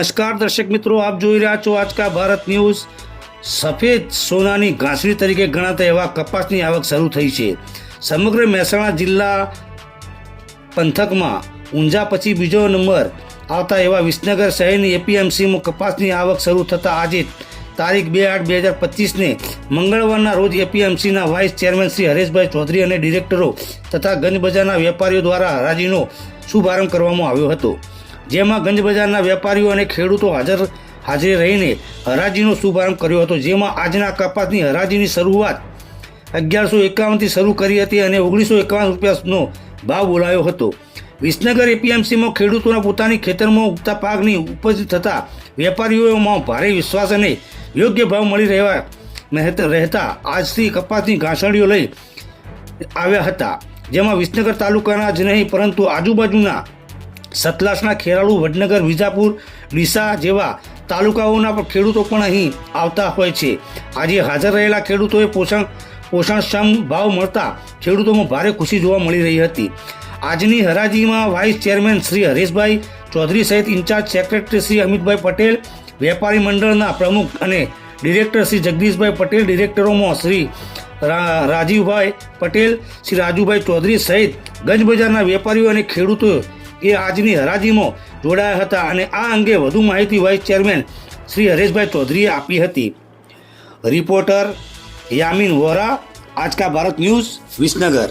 નમસ્કાર દર્શક મિત્રો, આપ જોઈ રહ્યા છો આજકા ભારત ન્યૂઝ. સફેદ સોનાની ઘાસરી તરીકે ગણાતા એવા કપાસની આવક શરૂ થઈ છે. સમગ્ર મહેસાણા જિલ્લા પંથકમાં ઊંઝા પછી બીજો નંબર આવતા એવા વિસનગર શહેરની એપીએમસીમાં કપાસની આવક શરૂ થતાં આજે તારીખ બે આઠ બે હજાર પચીસને મંગળવારના રોજ એપીએમસીના વાઇસ ચેરમેન શ્રી હરેશભાઈ ચૌધરી અને ડિરેક્ટરો તથા ગંજ બજારના વેપારીઓ દ્વારા હરાજીનો શુભારંભ કરવામાં આવ્યો હતો. જેમાં ગંજ બજારના વેપારીઓ અને ખેડૂતો હાજર હાજરી રહીને હરાજીનો શુભારંભ કર્યો હતો, જેમાં આજના કપાસની હરાજીની શરૂઆત અગિયારસો એકાવનથી શરૂ કરી હતી અને ઓગણીસો એકાવન રૂપિયાનો ભાવ બોલાયો હતો. વિસનગર એપીએમસીમાં ખેડૂતોના પોતાની ખેતરમાં ઉગતા પાકની ઉપજ થતાં વેપારીઓમાં ભારે વિશ્વાસ અને યોગ્ય ભાવ મળી રહેવા રહેતા આજથી કપાસની ઘાસણીઓ લઈ આવ્યા હતા. જેમાં વિસનગર તાલુકાના જ નહીં, પરંતુ આજુબાજુના સતલાસના ખેરાળુ વડનગર, વિજાપુર, ડીસા જેવા તાલુકાઓના ખેડૂતો પણ અહીં આવતા હોય છે. આજે હાજર રહેલા ખેડૂતોએ પોષણ, પોષણક્ષમ ભાવ મળતા ખેડૂતોમાં ભારે ખુશી જોવા મળી રહી હતી. આજની હરાજીમાં વાઇસ ચેરમેન શ્રી હરેશભાઈ ચૌધરી સહિત ઇન્ચાર્જ સેક્રેટરી શ્રી અમિતભાઈ પટેલ, વેપારી મંડળના પ્રમુખ અને ડિરેક્ટર શ્રી જગદીશભાઈ પટેલ, ડિરેક્ટરોમાં શ્રી રાજીવભાઈ પટેલ, શ્રી રાજુભાઈ ચૌધરી સહિત ગંજ બજારના વેપારીઓ અને ખેડૂતો એ આજની હરાજીમાં જોડાયા હતા અને આ અંગે વધુ માહિતી વાઇસ ચેરમેન શ્રી હરેશભાઈ ચૌધરીએ આપી હતી. Reporter Yamin Vora Aajka Bharat news, Visnagar.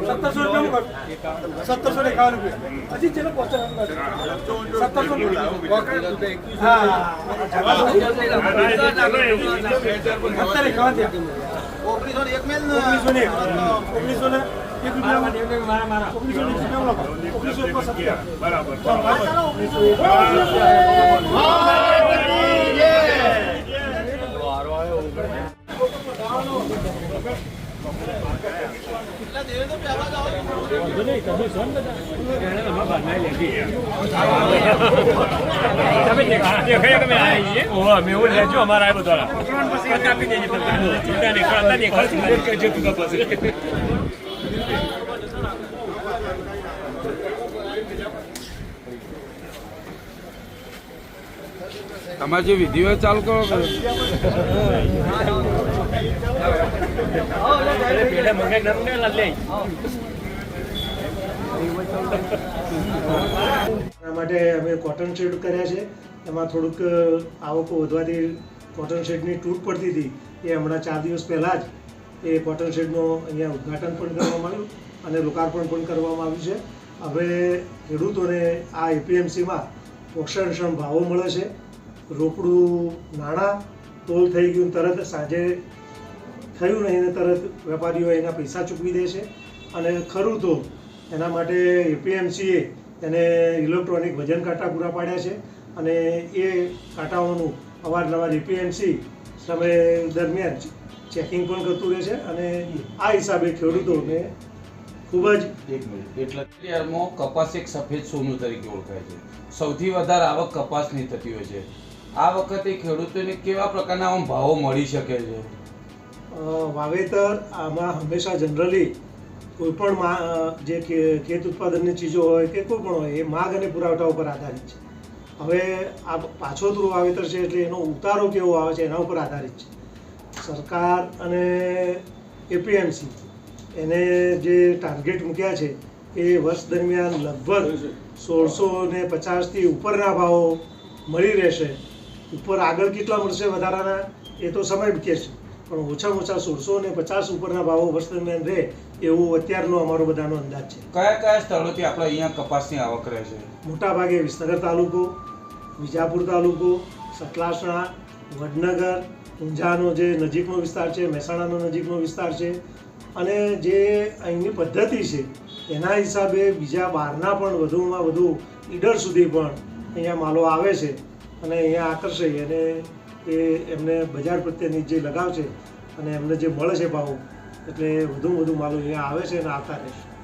સત્તરસો રૂપિયા સત્તરસો ને એકાવન રૂપિયા હજી ચલો સત્તરસો સત્તર એકાવન ઓગણીસો ને. ઓગણીસો ને ઓગણીસો ને એક ઓગણીસો ઉપર તમારે જે વિધિઓ ચાલુ કરો. કે એના માટે અમે કોટન શેડ કર્યા છે. એમાં થોડુંક આવકો વધવાથી કોટન શેડની તૂટ પડતી હતી. એ હમણાં ચાર દિવસ પહેલાં જ એ કોટન શેડનું અહીંયા ઉદ્ઘાટન પણ કરવામાં આવ્યું અને લોકાર્પણ પણ કરવામાં આવ્યું છે. હવે ખેડૂતોને આ એપીએમસીમાં પોષણક્ષમ ભાવો મળે છે. રોકડું નાણાં તોલ થઈ ગયું તરત સાંજે થયું નહીં ને તરત વેપારીઓ એના પૈસા ચૂકવી દે છે. અને ખરું તો એના માટે એપીએમસીએ એને ઇલેક્ટ્રોનિક વજન કાંટા પૂરા પાડ્યા છે અને એ કાંટાઓનું અવારનવાર એપીએમસી સમય દરમિયાન ચેકિંગ પણ કરતું રહે છે અને આ હિસાબે ખેડૂતોને ખૂબ જ એક મિનિટ. એટલે યારમાં કપાસ એક સફેદ સોનું તરીકે ઓળખાય છે. સૌથી વધારે આવક કપાસની થતી હોય છે. આ વખતે ખેડૂતોને કેવા પ્રકારના આમ ભાવો મળી શકે છે? વાવેતર આમાં હંમેશા જનરલી કોઈ પણ મા- જે ખેત ઉત્પાદનની ચીજો હોય કે કોઈ પણ હોય, એ માગ અને પુરવઠા ઉપર આધારિત છે. હવે આ પાછોતરું વાવેતર છે એટલે એનો ઉતારો કેવો આવે છે એના ઉપર આધારિત છે. સરકાર અને એપીએમસી એને જે ટાર્ગેટ મૂક્યા છે, એ વર્ષ દરમિયાન લગભગ સોળસો ને પચાસથી ઉપરના ભાવો મળી રહેશે. ઉપર આગળ કેટલા મળશે વધારાના, એ તો સમય કે છે. પણ ઓછામાં ઓછા સોળસો ને પચાસ ઉપરના ભાવો વર્ષ દરમિયાન રહે એવું અત્યારનો અમારો બધાનો અંદાજ છે. કયા કયા સ્થળોથી આપણે અહીંયા કપાસની આવક રહે છે? મોટાભાગે વિસનગર તાલુકો વિજાપુર તાલુકો સતલાસણા વડનગર ઊંઝાનો જે નજીકનો વિસ્તાર છે મહેસાણાનો નજીકનો વિસ્તાર છે અને જે અહીંની પદ્ધતિ છે એના હિસાબે બીજા બહારના પણ વધુમાં વધુ ઈડર સુધી પણ અહીંયા માલો આવે છે અને અહીંયા આકર્ષે અને એ એમને બજાર પ્રત્યેની જે લગાવ છે અને એમને જે મળે છે ભાવ એટલે વધુ વધુ માલ અહીંયા આવે છે અને આવતા રહેશે.